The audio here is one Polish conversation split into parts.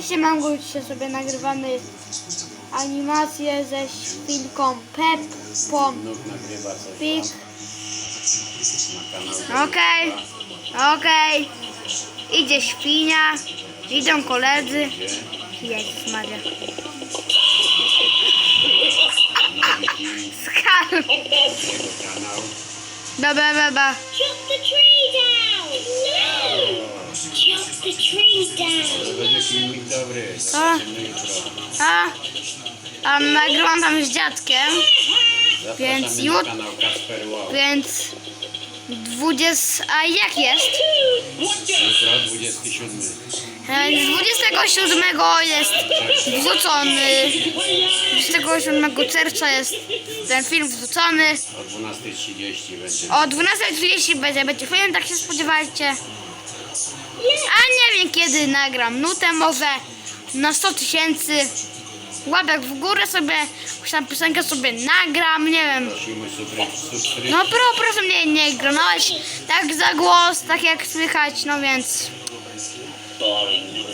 Cześć, mam dzisiaj sobie nagrywamy animację ze świnką Peppą Pik. na kanał. Okej, okej. Idzie świnia, idą koledzy. Jezus Maria. Skarb. Dobra, dobra. Chop the tree down! Jutro. A, a nagrywam tam z dziadkiem, Więc jut- więc 20. A jak jest? Jutro 27. Więc 27 jest wrzucony. 27 czerwca jest ten film wrzucony. O 12.30 będzie. O 12.30 będzie, będzie film, tak się spodziewajcie. A nie wiem kiedy nagram nutę, może na 100 tysięcy. Łapek w górę sobie, jakąś tam piosenkę sobie nagram, nie wiem. No pro, proszę mnie nie gronałeś tak za głos, tak jak słychać, no więc...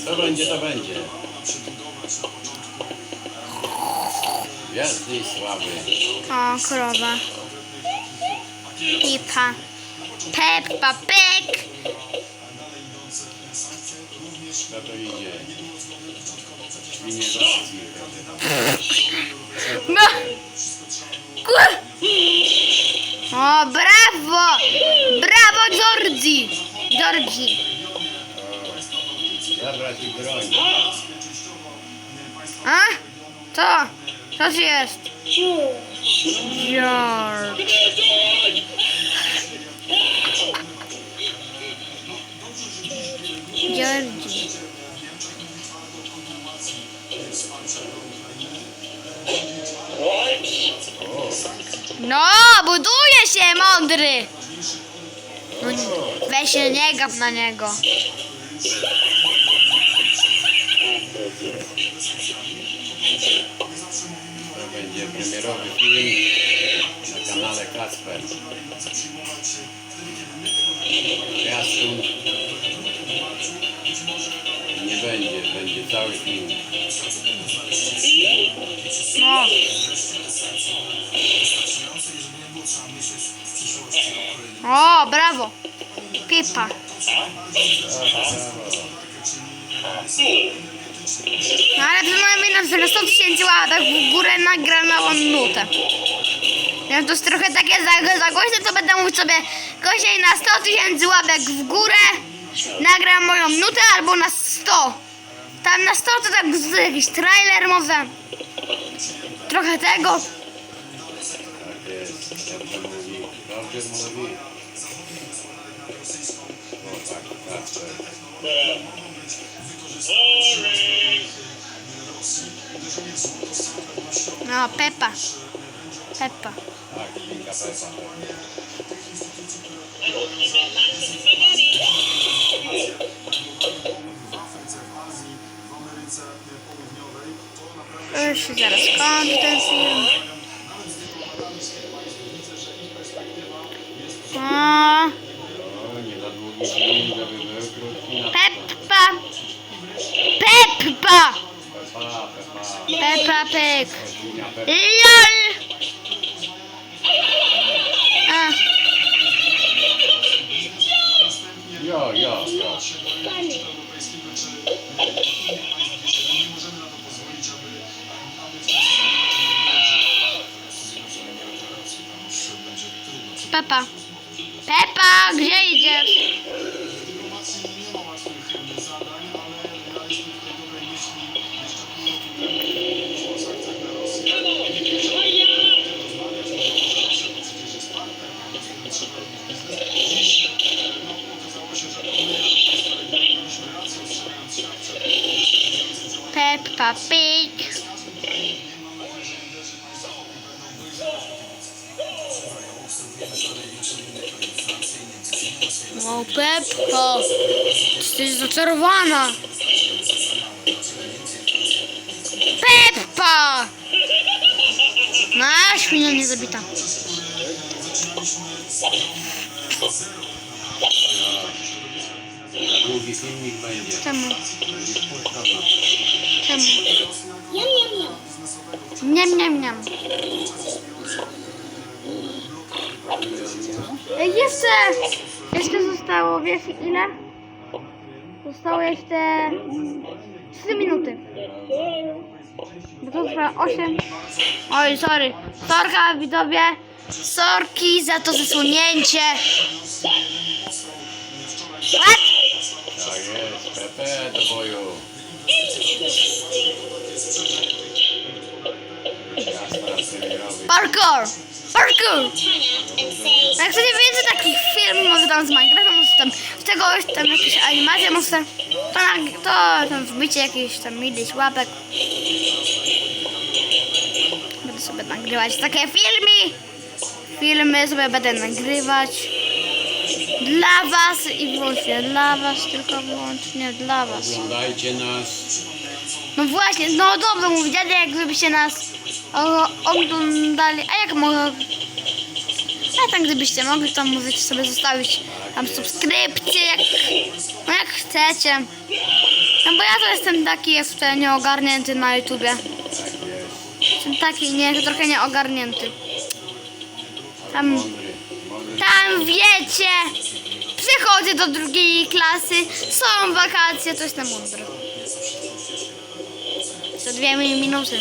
Co będzie, to będzie. Gwiazdy i sławy. O, krowa. Pipa. Peppa Pig. To idzie? No. Kur... O, brawo! Brawo, Georgi! Georgi. Zabrać i broń. A? Co? Co ci jest? George! No, buduje się, mądry! No, weź się nie gap na niego. To będzie premierowy film na kanale Kasper. Zwiastun nie będzie, będzie cały film. No. O, brawo. Pipa. No ale przynajmniej na 100 tysięcy łapek w górę nagrałam nutę. Więc to jest trochę takie za, za głośne, to będę mówić sobie gościej na 100 tysięcy łapek w górę nagram moją nutę albo na 100. Tam na 100 to tak z, jakiś trailer może. Trochę tego. Tak jest, dobrze mówi, dobrze mówi. O tak, Kasper. No, Pepa. Pepa. Tak, się zaraz kończy ten film. Pepa, Pepa. Pig. Pepa. LOL. A, Jo, jo, jo. Peppa. Peppa, gdzie idziesz? Peppa Pig. O, Peppo. Jesteś zaczarowana. Peppa! No, świnia nie zabita. Długi filmik będzie. Czemu? Yum, yum, yum. Niam, niam, niam. Ej, Jeszcze, jeszcze zostało, wiesz ile? Zostało jeszcze 3 minuty. Bo to trwa 8. Oj, sorry. Sorka, widzowie. Sorki za to zasłonięcie. What? Tak jest, Pepe do boju. Jastra premierowy. Parkour! Parkour! Jak chcecie więcej takich filmów, może tam z Minecrafta, może tam z tego tam jakieś animacje, może tam, to, na- to tam wbicie jakieś tam ileś łapek. Będę sobie nagrywać takie filmy. Filmy sobie będę nagrywać. Dla was i wyłącznie dla was, tylko wyłącznie dla was. Oglądajcie nas. No właśnie, no dobrze mówić, ale jakbyście nas oglądali, a jak mogę... A tak gdybyście mogli, to możecie sobie zostawić tam subskrypcję, jak, no jak chcecie. No bo ja to jestem taki jeszcze nieogarnięty na YouTubie. Jest. Jestem taki nie, trochę nieogarnięty. Tam, tam wiecie, przychodzę do drugiej klasy, są wakacje, to jestem mądry. To dwie mi- minuty.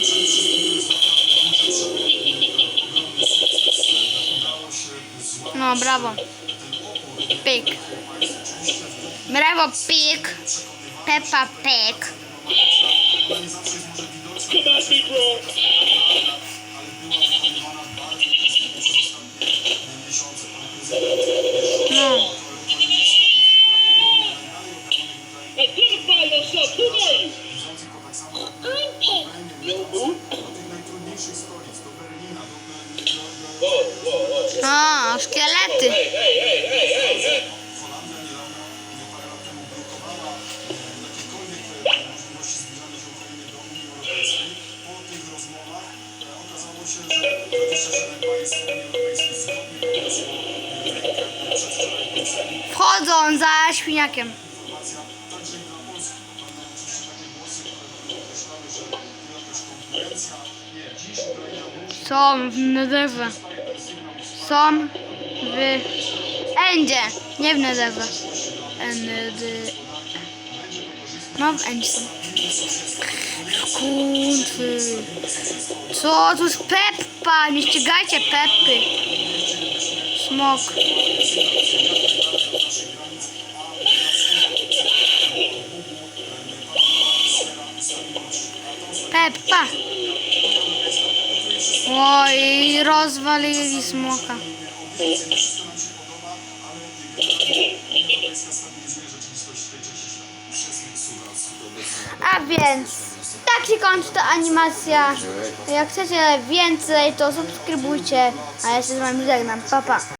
No, brawo. Pig. Brawo, pig. Peppa Pig. No. O, szkielety. Wchodzą za świniakiem. Są w nederze. Są w endzie. Nie w nederze. Endy. No w endzie są. Kurwy. Co? Tu jest Peppa. Nie ścigajcie Peppy. Smok. Peppa. Oj, rozwalili smoka. A więc, tak się kończy ta animacja. Jak chcecie więcej, to subskrybujcie. A ja się z wami żegnam. Pa, pa.